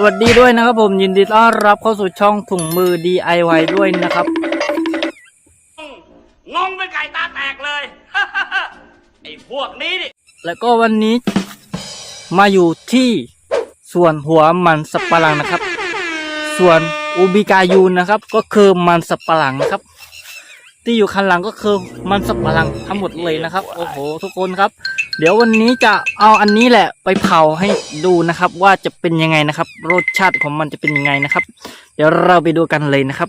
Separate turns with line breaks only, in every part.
สวัสดีด้วยนะครับผมยินดีต้อนรับเข้าสู่ช่องถุงมือ DIY ด้วยนะครับ
งงเป็นไก่ตาแตกเลย ไอ้พวกนี้นี่
แล้วก็วันนี้ มาอยู่ที่ส่วนหัวมันสับปะหลังนะครับ ส่วนอูบิกายูนนะครับ ก็คือมันสับปะหลังนะครับ ที่อยู่ข้างหลังก็คือมันสับปะหลังทั้งหมดเลยนะครับ โอ้โห ทุกคนครับ เดี๋ยววันนี้จะเอาอันนี้แหละไปเผาให้ดูนะครับ ว่าจะเป็นยังไงนะครับ รสชาติของมันจะเป็นยังไงนะครับ เดี๋ยวเราไปดูกันเลยนะครับ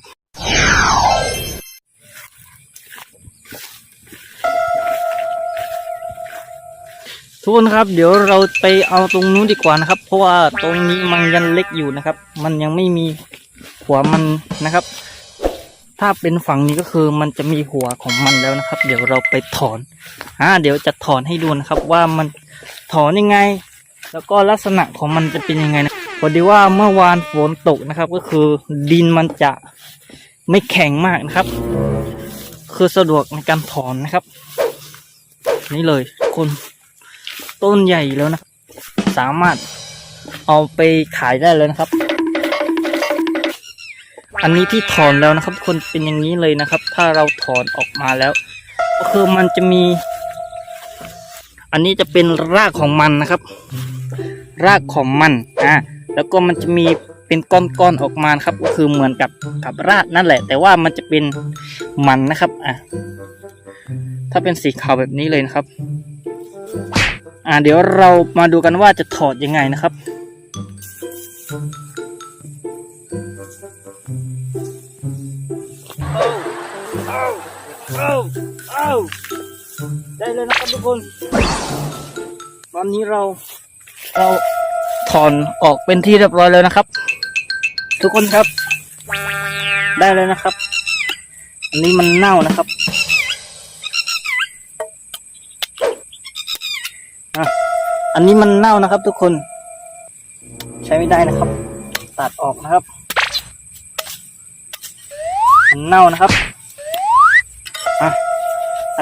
ทุกคนครับ เดี๋ยวเราไปเอาตรงนู้นดีกว่านะครับ เพราะว่าตรงนี้มันยังเล็กอยู่นะครับ มันยังไม่มีหัวมันนะครับ ถ้าเป็นฝั่งนี้ก็คือมันจะมีหัวของมันแล้วนะครับ เดี๋ยวเราไปถอนอ่าเดี๋ยวจะถอนให้ดูนะครับว่ามันถอนยังไง แล้วก็ลักษณะของมันจะเป็นยังไงนะพอดีว่าเมื่อวานฝนตกนะครับ ก็คือดินมันจะไม่แข็งมากนะครับ คือสะดวกในการถอนนะครับ นี่เลยคุณต้นใหญ่แล้วนะ สามารถเอาไปขายได้เลยนะครับ อันนี้ที่ถอนแล้วนะครับ คนเป็นอย่างนี้เลยนะครับ ถ้าเราถอนออกมาแล้ว ก็คือมันจะมี อันนี้จะเป็นรากของมันนะครับ รากของมันอ่าแล้วก็มันจะมีเป็นก้อนๆออกมาครับ ก็คือเหมือนกับกับรากนั่นแหละ แต่ว่ามันจะเป็นมันนะครับอะถ้าเป็นสีขาวแบบนี้เลยนะครับ อ่าเดี๋ยวเรามาดูกันว่าจะถอดยังไงนะครับ เอาเอาเอาได้เลยนะครับทุกคน ตอนนี้เราเราถอนออกเป็นที่เรียบร้อยแล้วนะครับ ทุกคนครับ ได้เลยนะครับ อันนี้มันเน่านะครับอะอันนี้มันเน่านะครับ ทุกคน ใช้ไม่ได้นะครับ ตัดออกนะครับมันเน่านะครับ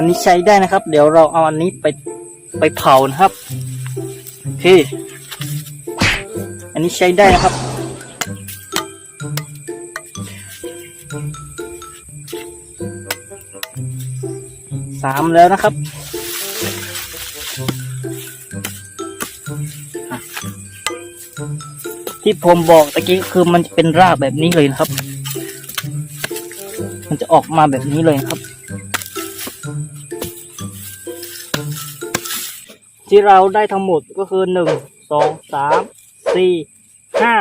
อันนี้ใช้ได้นะครับ เดี๋ยวเราเอาอันนี้ไปไปเผานะครับโอเคอันนี้ใช้ได้นะครับ สามแล้วนะครับที่ผมบอกตะกี้คือมันจะเป็นรากแบบนี้เลยนะครับ มันจะออกมาแบบนี้เลยนะครับ ที่เราได้ทั้งหมดก็คือหนึ่งสองสามสี่ห้า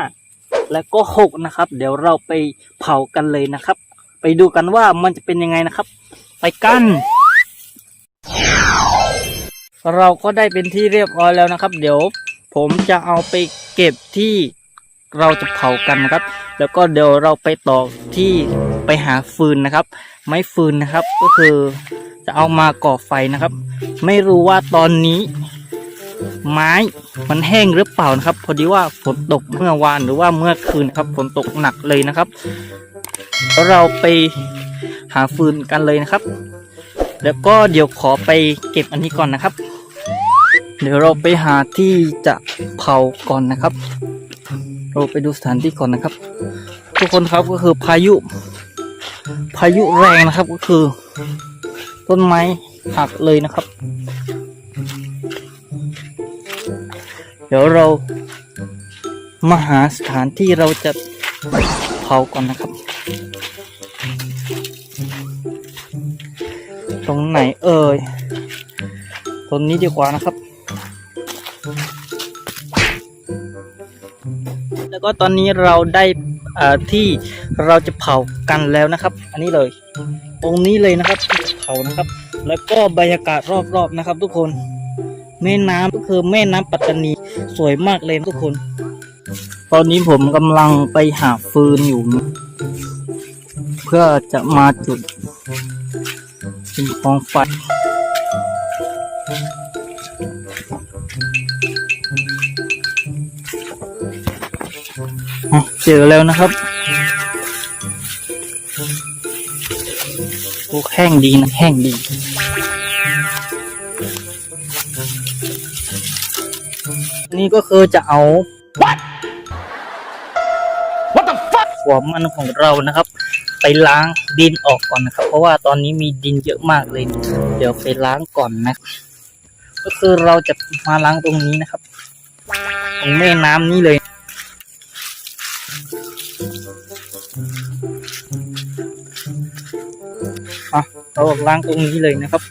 และก็หกนะครับ เดี๋ยวเราไปเผากันเลยนะครับ ไปดูกันว่ามันจะเป็นยังไงนะครับ ไปกันเราก็ได้เป็นที่เรียบร้อยแล้วนะครับ เดี๋ยวผมจะเอาไปเก็บที่เราจะเผากันนะครับ แล้วก็เดี๋ยวเราไปต่อที่ไปหาฟืนนะครับ ไม้ฟืนนะครับก็คือจะเอามาก่อไฟนะครับ ไม่รู้ว่าตอนนี้ ไม้มันแห้งหรือเปล่านะครับ พอดีว่าฝนตกเมื่อวานหรือว่าเมื่อคืนครับฝนตกหนักเลยนะครับเราไปหาฟืนกันเลยนะครับ แล้วก็เดี๋ยวขอไปเก็บอันนี้ก่อนนะครับ เดี๋ยวเราไปหาที่จะเผาก่อนนะครับ เราไปดูสถานที่ก่อนนะครับ ทุกคนครับก็คือพายุ พายุแรงนะครับก็คือ ต้นไม้หักเลยนะครับ เดี๋ยวเรามาหาสถานที่เราจะเผาก่อนนะครับ ตรงไหนเอ่ยตรงนี้ดีกว่านะครับ แล้วก็ตอนนี้เราได้อ่อที่เราจะเผากันแล้วนะครับ อันนี้เลยตรงนี้เลยนะครับเผานะครับ แล้วก็บรรยากาศรอบๆนะครับ ทุกคน แม่น้ำก็คือแม่น้ำปัตตานีสวยมากเลยทุกคน ตอนนี้ผมกำลังไปหาฟืนอยู่ เพื่อจะมาจุดเป็นกองไฟเจอแล้วนะครับโอ้แห้งดีนะแห้งดี นี่ก็คือจะเอาถั่วมันของเรานะครับ ไปล้างดินออกก่อนนะครับ เพราะว่าตอนนี้มีดินเยอะมากเลย เดี๋ยวไปล้างก่อนนะ ก็คือเราจะมาล้างตรงนี้นะครับตรงแม่น้ำนี้เลยอะเราล้างตรงนี้เลยนะครับ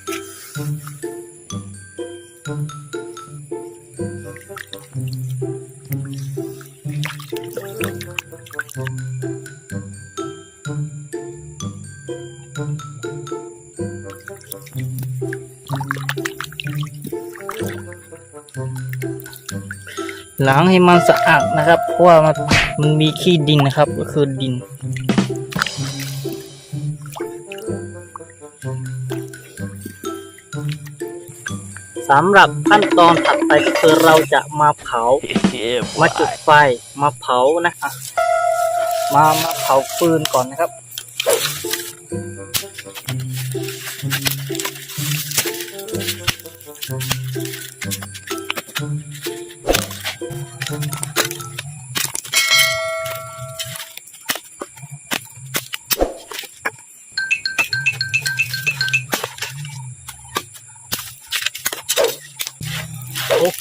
ล้างให้มันสะอาดนะครับ เพราะว่ามันมันมีขี้ดินนะครับ ก็คือดิน สำหรับขั้นตอนถัดไปก็คือเราจะมาเผา มาจุดไฟ มาเผานะอะมามาเผาฟืนก่อนนะครับ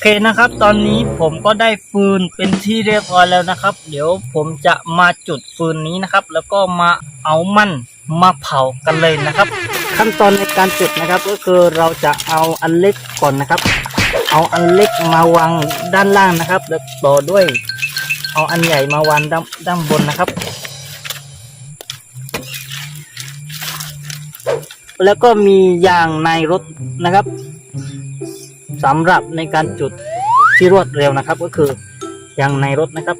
เคนะครับ ตอนนี้ผมก็ได้ฟืนเป็นที่เรียบร้อยแล้วนะครับ เดี๋ยวผมจะมาจุดฟืนนี้นะครับ แล้วก็มาเอามันมาเผากันเลยนะครับ ขั้นตอนในการจุดนะครับ ก็คือเราจะเอาอันเล็กก่อนนะครับ เอาอันเล็กมาวางด้านล่างนะครับ แล้วต่อด้วย เอาอันใหญ่มาวางด้านด้านบนนะครับ แล้วก็มียางในรถนะครับ สำหรับในการจุดที่รวดเร็วนะครับ ก็คืออยางในรถนะครับ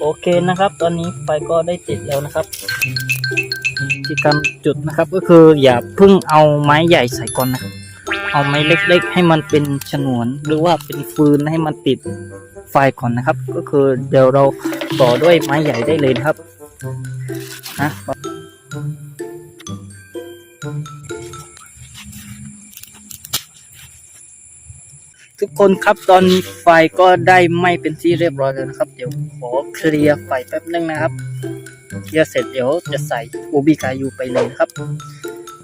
โอเคนะครับ ตอนนี้ไฟก็ได้ติดแล้วนะครับที่การจุดนะครับ ก็คืออย่าเพิ่งเอาไม้ใหญ่ใส่ก่อนนะครับเอาไม้เล็ก ๆ ให้มันเป็นฉนวน หรือว่าเป็นฟืนให้มันติด ไฟก่อนนะครับ ก็คือเดี๋ยวเราต่อด้วยไม้ใหญ่ได้เลยนะครับนะทุกคนครับตอนนี้ไฟก็ได้ไหม้เป็นที่เรียบร้อยแล้วนะครับ เดี๋ยวขอเคลียร์ไฟแป๊บนึงนะครับเคลียร์เสร็จเดี๋ยวจะใส่อูบิกายูไปเลยครับ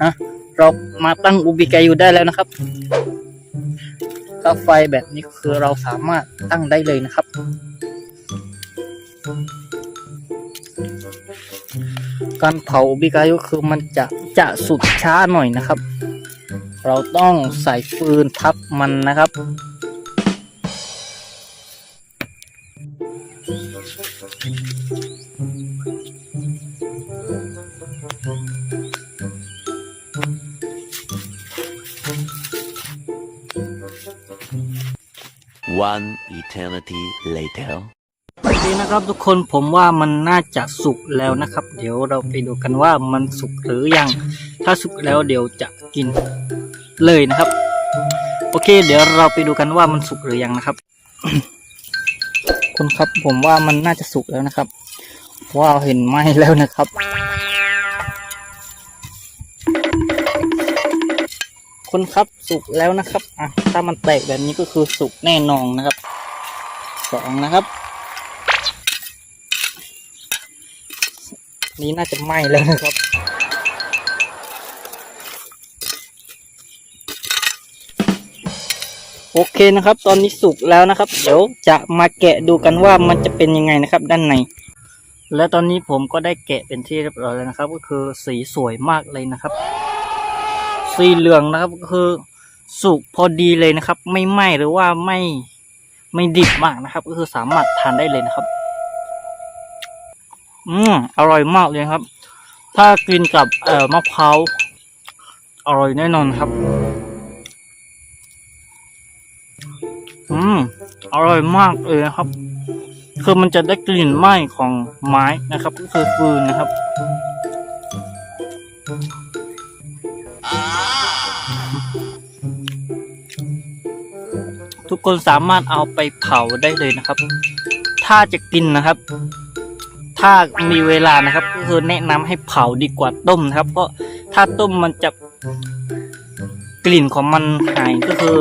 นะเรามาตั้งอูบิกายูได้แล้วนะครับ ถ้าไฟแบบนี้คือเราสามารถตั้งได้เลยนะครับ การเผาบิกายุคือมันจะจะสุดช้าหน่อยนะครับ เราต้องใส่ฟืนทับมันนะครับ
One eternity later.
โอเคนะครับทุกคนผมว่ามันน่าจะสุกแล้วนะครับ เดี๋ยวเราไปดูกันว่ามันสุกหรือยัง ถ้าสุกแล้วเดี๋ยวจะกินเลยนะครับ โอเค เดี๋ยวเราไปดูกันว่ามันสุกหรือยังนะครับ คุณครับผมว่ามันน่าจะสุกแล้วนะครับเพราะว่าเห็นไหมแล้วนะครับ คุณครับสุกแล้วนะครับอะถ้ามันแตกแบบนี้ก็คือสุกแน่นอนนะครับสองนะครับ นี้น่าจะไหม้แล้วนะครับโอเคนะครับ ตอนนี้สุกแล้วนะครับ เดี๋ยวจะมาแกะดูกันว่ามันจะเป็นยังไงนะครับ ด้านใน และตอนนี้ผมก็ได้แกะเป็นที่เรียบร้อยแล้วนะครับ ก็คือสีสวยมากเลยนะครับ สีเหลืองนะครับก็คือสุกพอดีเลยนะครับ ไม่ไหม้หรือว่าไม่ไม่ดิบมากนะครับ ก็คือสามารถทานได้เลยนะครับ อืมอร่อยมากเลยครับ ถ้ากินกับเอ่อมะพร้าวอร่อยแน่นอนครับ อืมอร่อยมากเลยครับ คือมันจะได้กลิ่นไหม้ของไม้นะครับ ก็คือฟืนนะครับ ทุกคนสามารถเอาไปเผาได้เลยนะครับ ถ้าจะกินนะครับ ถ้ามีเวลานะครับก็คือแนะนำให้เผาดีกว่าต้มนะครับ เพราะถ้าต้มมันจะกลิ่นของมันหายก็คือ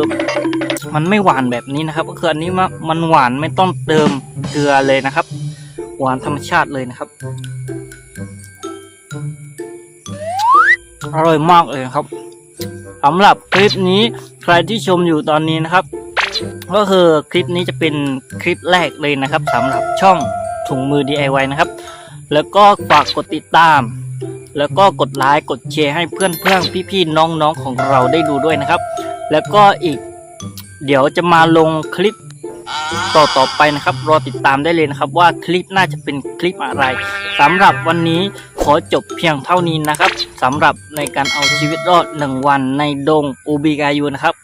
มันไม่หวานแบบนี้นะครับ ก็คืออันนี้มันหวานไม่ต้องเติมเกลือเลยนะครับ หวานธรรมชาติเลยนะครับ อร่อยมากเลยครับสำหรับคลิปนี้ใครที่ชมอยู่ตอนนี้นะครับ ก็คือคลิปนี้จะเป็นคลิปแรกเลยนะครับสำหรับช่องถุงมือ DIY นะครับ แล้วก็ฝากกดติดตาม แล้วก็กดไลค์กดแชร์ให้เพื่อนเพื่อนพี่พี่ๆน้องน้องๆของเราได้ดูด้วยนะครับ แล้วก็อีกเดี๋ยวจะมาลงคลิปต่อต่อไปนะครับ รอติดตามได้เลยนะครับ ว่าคลิปน่าจะเป็นคลิปอะไรสำหรับวันนี้ ขอจบเพียงเท่านี้นะครับสำหรับในการเอาชีวิตรอดหนึ่งวันในดงอูบิกายูนะครับ